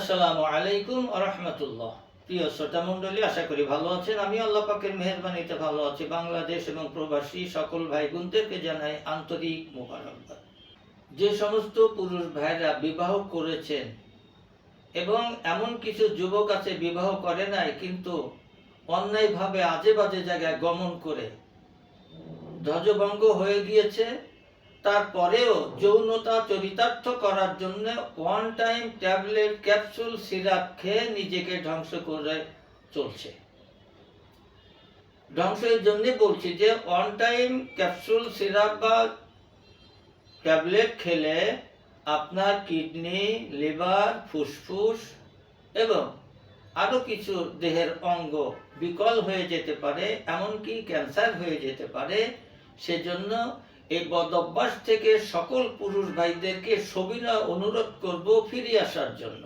আসসালামু আলাইকুম রহমতুল্লাহ। প্রিয় শ্রোতা মণ্ডলী আশা করি ভালো আছেন। আমি আল্লাহ পাকের মেহরবানিতে ভালো আছি। বাংলাদেশ এবং প্রবাসী সকল ভাই বোনদেরকে জানাই আন্তরিক মোবারকবাদ। যে সমস্ত পুরুষ ভাইরা বিবাহ করেছেন এবং এমন কিছু যুবক আছে বিবাহ করে নাই, কিন্তু অন্যায়ভাবে আজে বাজে জায়গায় গমন করে ধ্বজভঙ্গ হয়ে গিয়েছে। তারপরেও যৌনতা চরিতার্থ করার জন্য one time tablet capsule syrup খেয়ে নিজেকে ধ্বংস করে চলছে। ধ্বংসের জন্য বলছি যে ওয়ান টাইম ক্যাপসুল সিরাপ বা ট্যাবলেট খেলে আপনার কিডনি লিভার ফুসফুস এবং আরও কিছু দেহের অঙ্গ বিকল হয়ে যেতে পারে, এমনকি ক্যান্সার হয়ে যেতে পারে। সেজন্য এই বদ অভ্যাস থেকে সকল পুরুষ ভাইদেরকে সবিনয় অনুরোধ করব ফিরে আসার জন্য।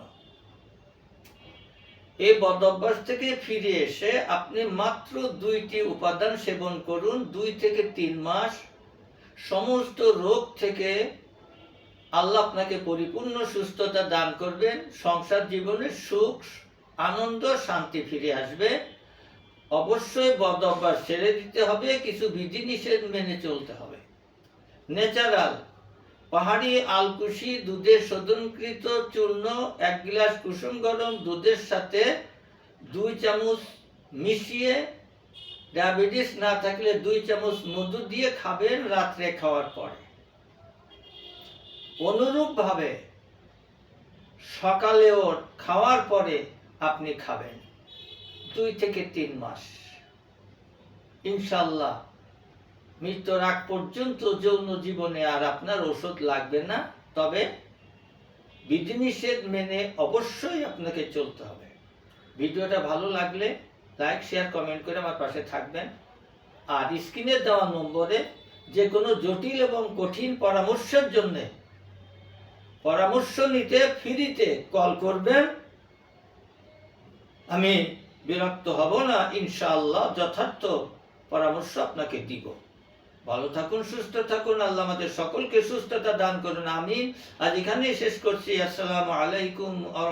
এই বদ অভ্যাস থেকে ফিরে এসে আপনি মাত্র দুইটি উপাদান সেবন করুন, দুই থেকে তিন মাস। সমস্ত রোগ থেকে আল্লাহ আপনাকে পরিপূর্ণ সুস্থতা দান করবেন, সংসার জীবনে সুখ, আনন্দ, শান্তি ফিরে আসবে। অবশ্যই বদ অভ্যাস ছেড়ে দিতে হবে, কিছু বিধিনিষেধ মেনে চলতে হবে। ন্যাচারাল পাহাড়ি আলকুশি দুধের শোধনকৃত চূর্ণ, এক গ্লাস কুসুম গরম দুধের সাথে দুই চামচ মিশিয়ে ডায়াবেটিস না থাকলে দুই চামচ মধু দিয়ে খাবেন রাত্রে খাওয়ার পরে। অনুরূপভাবে সকালেও খাওয়ার পরে আপনি খাবেন দুই থেকে তিন মাস। ইনশাল্লাহ মৃত্যুর আগ পর্যন্ত যৌন জীবনে আর আপনার ওষুধ লাগবে না, তবে বিধিনিষেধ মেনে অবশ্যই আপনাকে চলতে হবে। ভিডিওটা ভালো লাগলে লাইক, শেয়ার, কমেন্ট করে আমার পাশে থাকবেন। আর স্ক্রিনে দেওয়া নম্বরে যে কোনো জটিল এবং কঠিন পরামর্শের জন্য পরামর্শ নিতে, ফ্রিতে কল করবেন। আমি বিরক্ত হব না, ইনশাআল্লাহ যথার্থ পরামর্শ আপনাকে দিব। ভালো থাকুন, সুস্থ থাকুন, আল্লাহ আমাদের সকলকে সুস্থতা দান করুন আমি আজ এখানেই শেষ করছি, আসসালামু আলাইকুম আ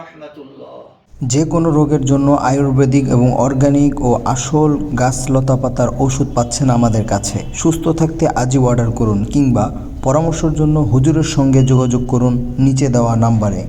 যে কোনো রোগের জন্য আয়ুর্বেদিক এবং অর্গানিক ও আসল গাছ লতাপাতার ওষুধ পাচ্ছেন আমাদের কাছে। সুস্থ থাকতে আজই অর্ডার করুন কিংবা পরামর্শের জন্য হুজুরের সঙ্গে যোগাযোগ করুন নিচে দেওয়া নাম্বারে।